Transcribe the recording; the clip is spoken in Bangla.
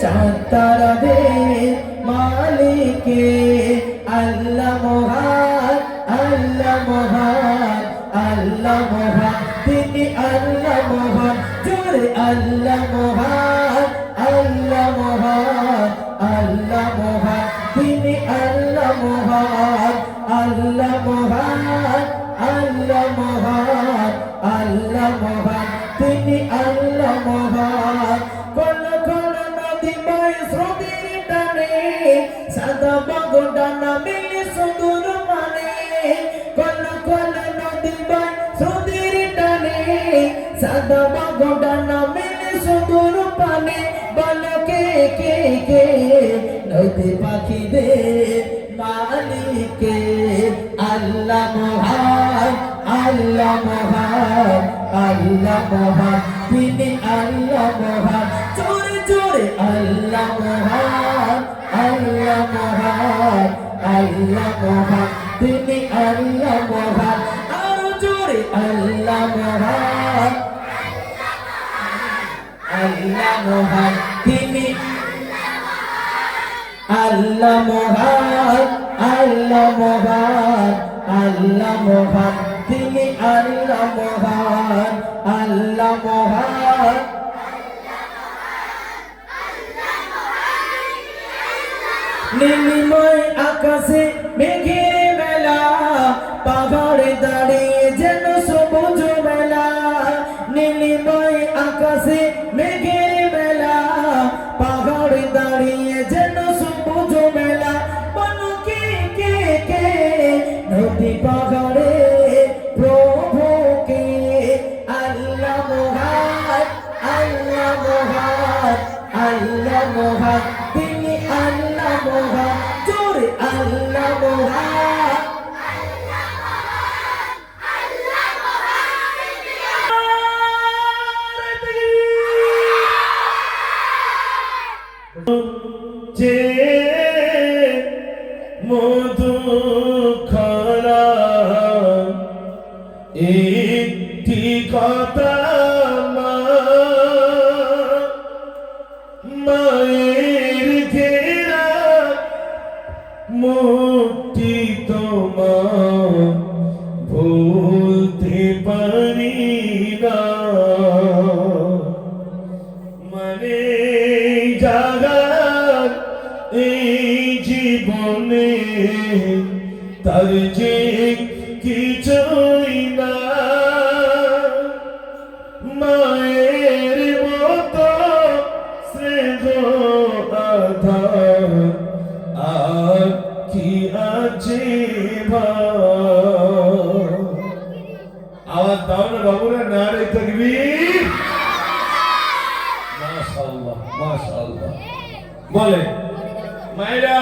চাঁতারাবে মালিকে। আল্লাহ মহান আল্লাহ মহান আল্লাহ মহান। তিনি আল্লাহ মহান, জোরে আল্লাহ মহান আল্লাহ মহান আল্লাহ মহান। তিনি আল্লাহ মহান আল্লাহ মহান আল্লাহ মহান আল্লাহ মহান। তিনি আল্লাহ মহান। সাদা বাগডা নামে সুদূর মানে কোন কোন নদী বয় স্রোতের টানে। সাদা বাগডা নামে সুদূর পানে, বল কে কে কে? নদী পাখিদের মালিকে। আল্লাহ মহান আল্লাহ মহান আল্লাহ মহান। তিনি আল্লাহ মহান। জোরে জোরে, আল্লাহ মহান। আল্লাহ মহান আল্লাহ মহান তিনি আল্লাহ মহান আরও জোরে আল্লাহ মহান আল্লাহ মহান তিনি আল্লাহ মহান আল্লাহ মহান আল্লাহ মহান তিনি আল্লাহ মহান আল্লাহ মহান। নীলিময় আকাশে মেঘের মেলা, পাহাড়ে দাঁড়িয়ে যেন সবুজ মেলা। নীলিময় আকাশে মেঘের মেলা, পাহাড়ে দাঁড়িয়ে যেন সবুজ মেলা। বলো কে কে কে? নদী পাহাড়ে জোরে যে মধু খরা একটি কথা মায়ের জাগার এই জীবনে তার যে কিছুই মাশাআল্লাহ মাশাআল্লাহ। বলে মায়েরা